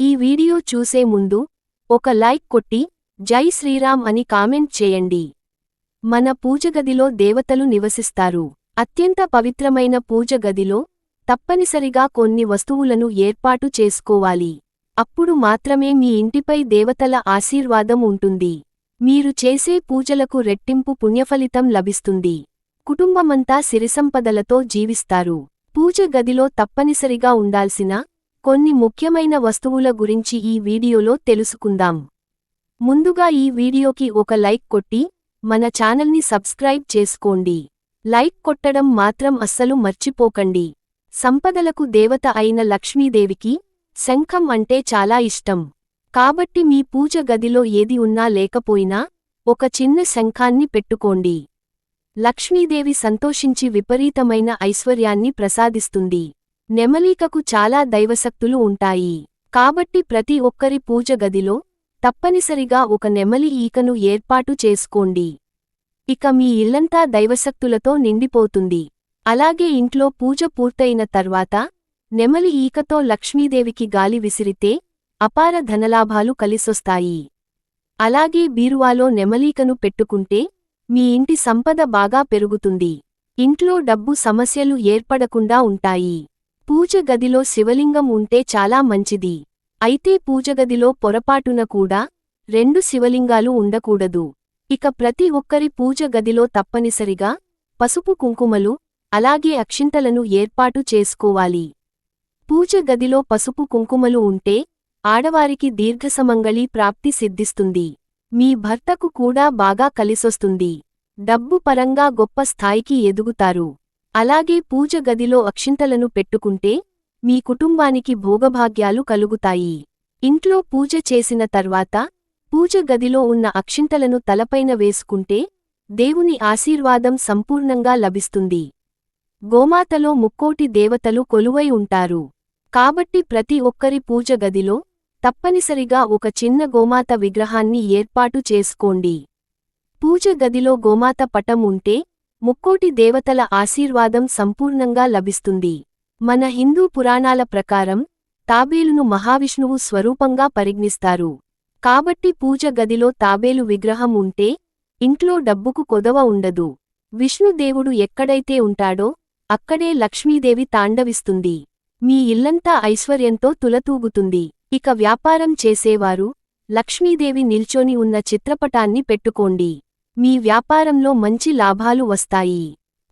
ఈ వీడియో చూసే ముందు ఒక లైక్ కొట్టి జై శ్రీరామ్ అని కామెంట్ చేయండి. మన పూజగదిలో దేవతలు నివసిస్తారు. అత్యంత పవిత్రమైన పూజగదిలో తప్పనిసరిగా కొన్ని వస్తువులను ఏర్పాటు చేసుకోవాలి. అప్పుడు మాత్రమే మీ ఇంటిపై దేవతల ఆశీర్వాదం ఉంటుంది. మీరు చేసే పూజలకు రెట్టింపు పుణ్యఫలితం లభిస్తుంది. కుటుంబమంతా సిరిసంపదలతో జీవిస్తారు. పూజ గదిలో తప్పనిసరిగా ఉండాల్సిన కొన్ని ముఖ్యమైన వస్తువుల గురించి ఈ వీడియోలో తెలుసుకుందాం. ముందుగా ఈ వీడియోకి ఒక లైక్ కొట్టి మన ఛానల్ని సబ్స్క్రైబ్ చేసుకోండి. లైక్ కొట్టడం మాత్రం అస్సలు మర్చిపోకండి. సంపదలకు దేవత అయిన లక్ష్మీదేవికి శంఖం అంటే చాలా ఇష్టం. కాబట్టి మీ పూజ గదిలో ఏది ఉన్నా లేకపోయినా ఒక చిన్న శంఖాన్ని పెట్టుకోండి. లక్ష్మీదేవి సంతోషించి విపరీతమైన ఐశ్వర్యాన్ని ప్రసాదిస్తుంది. నెమలీకకు చాలా దైవశక్తులు ఉంటాయి. కాబట్టి ప్రతి ఒక్కరి పూజ గదిలో తప్పనిసరిగా ఒక నెమలి ఈకను ఏర్పాటు చేసుకోండి. ఇక మీ ఇల్లంతా దైవశక్తులతో నిండిపోతుంది. అలాగే ఇంట్లో పూజ పూర్తయిన తర్వాత నెమలి ఈకతో లక్ష్మీదేవికి గాలి విసిరితే అపార ధనలాభాలు కలిసొస్తాయి. అలాగే బీరువాలో నెమలీకను పెట్టుకుంటే మీ ఇంటి సంపద బాగా పెరుగుతుంది. ఇంట్లో డబ్బు సమస్యలు ఏర్పడకుండా ఉంటాయి. పూజ గదిలో శివలింగం ఉంటే చాలా మంచిది. అయితే పూజగదిలో పొరపాటున కూడా రెండు శివలింగాలు ఉండకూడదు. ఇక ప్రతి ఒక్కరి పూజ గదిలో తప్పనిసరిగా పసుపు కుంకుమలు అలాగే అక్షింతలను ఏర్పాటు చేసుకోవాలి. పూజ గదిలో పసుపు కుంకుమలు ఉంటే ఆడవారికి దీర్ఘసమంగళీ ప్రాప్తి సిద్ధిస్తుంది. మీ భర్తకు కూడా బాగా కలిసొస్తుంది. డబ్బు పరంగా గొప్ప స్థాయికి ఎదుగుతారు. అలాగే పూజ గదిలో అక్షింతలను పెట్టుకుంటే మీ కుటుంబానికి భోగభాగ్యాలు కలుగుతాయి. ఇంట్లో పూజ చేసిన తర్వాత పూజ గదిలో ఉన్న అక్షింతలను తలపైన వేసుకుంటే దేవుని ఆశీర్వాదం సంపూర్ణంగా లభిస్తుంది. గోమాతలో ముక్కోటి దేవతలు కొలువై ఉంటారు. కాబట్టి ప్రతి ఒక్కరి పూజ గదిలో తప్పనిసరిగా ఒక చిన్న గోమాత విగ్రహాన్ని ఏర్పాటు చేసుకోండి. పూజ గదిలో గోమాత పటం ఉంటే ముక్కోటి దేవతల ఆశీర్వాదం సంపూర్ణంగా లభిస్తుంది. మన హిందూ పురాణాల ప్రకారం తాబేలును మహావిష్ణువు స్వరూపంగా పరిగణిస్తారు. కాబట్టి పూజ గదిలో తాబేలు విగ్రహం ఉంటే ఇంట్లో డబ్బుకు కొదవ ఉండదు. విష్ణుదేవుడు ఎక్కడైతే ఉంటాడో అక్కడే లక్ష్మీదేవి తాండవిస్తుంది. మీ ఇల్లంతా ఐశ్వర్యంతో తులతూగుతుంది. ఇక వ్యాపారం చేసేవారు లక్ష్మీదేవి నిల్చొని ఉన్న చిత్రపటాన్ని పెట్టుకోండి. మీ వ్యాపారంలో మంచి లాభాలు వస్తాయి.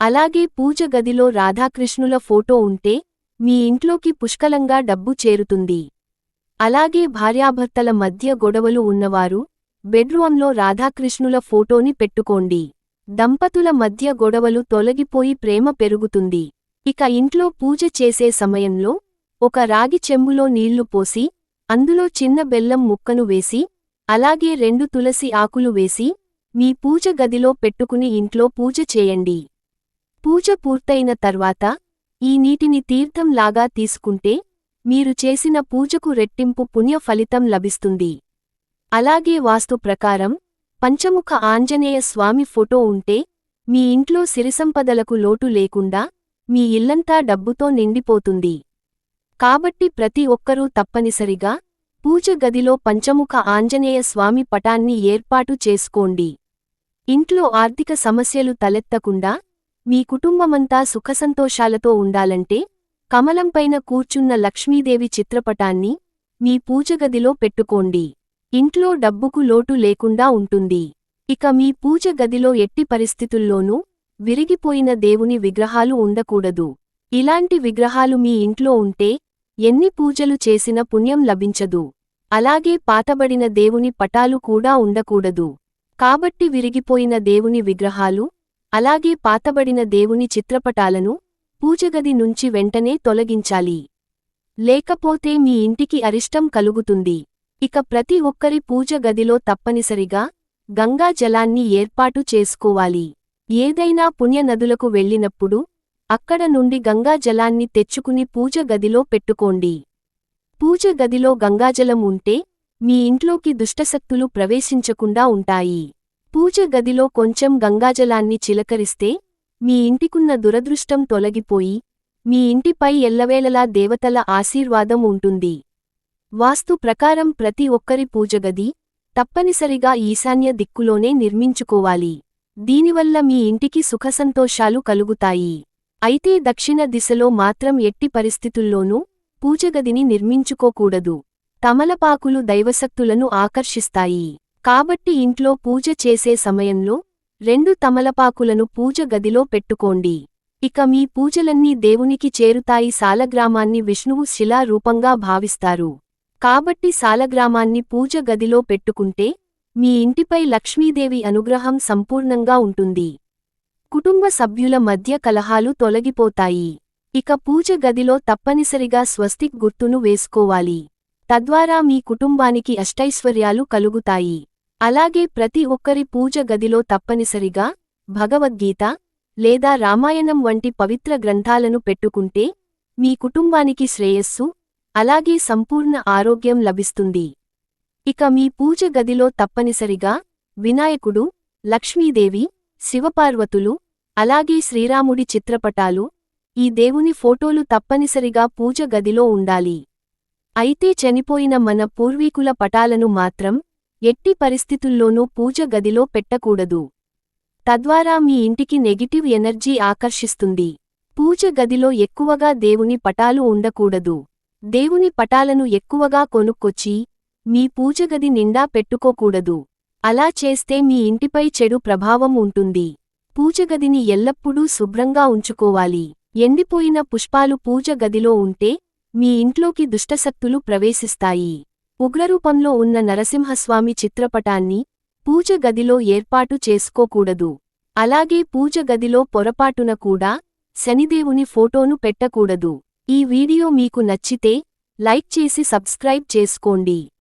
అలాగే పూజ గదిలో రాధాకృష్ణుల ఫోటో ఉంటే మీ ఇంట్లోకి పుష్కలంగా డబ్బు చేరుతుంది. అలాగే భార్యాభర్తల మధ్య గొడవలు ఉన్నవారు బెడ్రూంలో రాధాకృష్ణుల ఫోటోని పెట్టుకోండి. దంపతుల మధ్య గొడవలు తొలగిపోయి ప్రేమ పెరుగుతుంది. ఇక ఇంట్లో పూజ చేసే సమయంలో ఒక రాగి చెంబులో నీళ్ళు పోసి అందులో చిన్న బెల్లం ముక్కను వేసి అలాగే రెండు తులసి ఆకులు వేసి మీ పూజ గదిలో పెట్టుకుని ఇంట్లో పూజ చేయండి. పూజ పూర్తయిన తర్వాత ఈ నీటిని తీర్థంలాగా తీసుకుంటే మీరు చేసిన పూజకు రెట్టింపు పుణ్య ఫలితం లభిస్తుంది. అలాగే వాస్తు ప్రకారం పంచముఖ ఆంజనేయ స్వామి ఫోటో ఉంటే మీ ఇంట్లో సిరిసంపదలకు లోటు లేకుండా మీ ఇల్లంతా డబ్బుతో నిండిపోతుంది. కాబట్టి ప్రతి ఒక్కరూ తప్పనిసరిగా పూజ గదిలో పంచముఖ ఆంజనేయ స్వామి పటాన్ని ఏర్పాటు చేసుకోండి. ఇంట్లో ఆర్థిక సమస్యలు తలెత్తకుండా మీ కుటుంబమంతా సుఖసంతోషాలతో ఉండాలంటే కమలంపైన కూర్చున్న లక్ష్మీదేవి చిత్రపటాన్ని మీ పూజగదిలో పెట్టుకోండి. ఇంట్లో డబ్బుకు లోటు లేకుండా ఉంటుంది. ఇక మీ పూజ గదిలో ఎట్టి పరిస్థితుల్లోనూ విరిగిపోయిన దేవుని విగ్రహాలు ఉండకూడదు. ఇలాంటి విగ్రహాలు మీ ఇంట్లో ఉంటే ఎన్ని పూజలు చేసిన పుణ్యం లభించదు. అలాగే పాతబడిన దేవుని పటాలు కూడా ఉండకూడదు. కాబట్టి విరిగిపోయిన దేవుని విగ్రహాలు అలాగే పాతబడిన దేవుని చిత్రపటాలను పూజగది నుంచి వెంటనే తొలగించాలి. లేకపోతే మీ ఇంటికి అరిష్టం కలుగుతుంది. ఇక ప్రతి ఒక్కరి పూజ గదిలో తప్పనిసరిగా గంగా జలాన్ని ఏర్పాటు చేసుకోవాలి. ఏదైనా పుణ్యనదులకు వెళ్ళినప్పుడు అక్కడ నుండి గంగా జలాన్ని తెచ్చుకుని పూజ గదిలో పెట్టుకోండి. పూజ గదిలో గంగాజలం ఉంటే మీ ఇంట్లోకి దుష్టశక్తులు ప్రవేశించకుండా ఉంటాయి. పూజ గదిలో కొంచెం గంగాజలాన్ని చిలకరిస్తే మీ ఇంటికున్న దురదృష్టం తొలగిపోయి మీ ఇంటిపై ఎల్లవేళలా దేవతల ఆశీర్వాదం ఉంటుంది. వాస్తు ప్రకారం ప్రతి ఒక్కరి పూజగది తప్పనిసరిగా ఈశాన్య దిక్కులోనే నిర్మించుకోవాలి. దీనివల్ల మీ ఇంటికి సుఖసంతోషాలు కలుగుతాయి. అయితే దక్షిణ దిశలో మాత్రం ఎట్టి పరిస్థితుల్లోనూ పూజగదిని నిర్మించుకోకూడదు. తమలపాకులు దైవశక్తులను ఆకర్షిస్తాయి. కాబట్టి ఇంట్లో పూజ చేసే సమయంలో రెండు తమలపాకులను పూజ గదిలో పెట్టుకోండి. ఇక మీ పూజలన్నీ దేవునికి చేరుతాయి సాలగ్రామాన్ని విష్ణువు శిలా రూపంగా భావిస్తారు. కాబట్టి సాలగ్రామాన్ని పూజ గదిలో పెట్టుకుంటే మీ ఇంటిపై లక్ష్మీదేవి అనుగ్రహం సంపూర్ణంగా ఉంటుంది. కుటుంబ సభ్యుల మధ్య కలహాలు తొలగిపోతాయి. ఇక పూజ గదిలో తప్పనిసరిగా స్వస్తిక్ గుర్తును వేసుకోవాలి. తద్వారా మీ కుటుంబానికి అష్టైశ్వర్యాలు కలుగుతాయి. అలాగే ప్రతి ఒక్కరి పూజ గదిలో తప్పనిసరిగా భగవద్గీత లేదా రామాయణం వంటి పవిత్ర గ్రంథాలను పెట్టుకుంటే మీ కుటుంబానికి శ్రేయస్సు అలాగే సంపూర్ణ ఆరోగ్యం లభిస్తుంది. ఇక మీ పూజ గదిలో తప్పనిసరిగా వినాయకుడు లక్ష్మీదేవి శివపార్వతులు అలాగే శ్రీరాముడి చిత్రపటాలు ఈ దేవుని ఫోటోలు తప్పనిసరిగా పూజ గదిలో ఉండాలి. అయితే చనిపోయిన మన పూర్వీకుల పటాలను మాత్రం ఎట్టి పరిస్థితుల్లోనూ పూజ గదిలో పెట్టకూడదు. తద్వారా మీ ఇంటికి నెగిటివ్ ఎనర్జీ ఆకర్షిస్తుంది. పూజ గదిలో ఎక్కువగా దేవుని పటాలు ఉండకూడదు. దేవుని పటాలను ఎక్కువగా కొనుక్కొచ్చి మీ పూజగది నిండా పెట్టుకోకూడదు. అలా చేస్తే మీ ఇంటిపై చెడు ప్రభావం ఉంటుంది. పూజగదిని ఎల్లప్పుడూ శుభ్రంగా ఉంచుకోవాలి. ఎండిపోయిన పుష్పాలు పూజ గదిలో ఉంటే మీ ఇంట్లోకి దుష్టశక్తులు ప్రవేశిస్తాయి. ఉగ్రరూపంలో ఉన్న నరసింహస్వామి చిత్రపటాన్ని పూజ గదిలో ఏర్పాటు చేసుకోకూడదు. అలాగే పూజ గదిలో పొరపాటున కూడా శనిదేవుని ఫోటోను పెట్టకూడదు. ఈ వీడియో మీకు నచ్చితే లైక్ చేసి సబ్స్క్రైబ్ చేసుకోండి.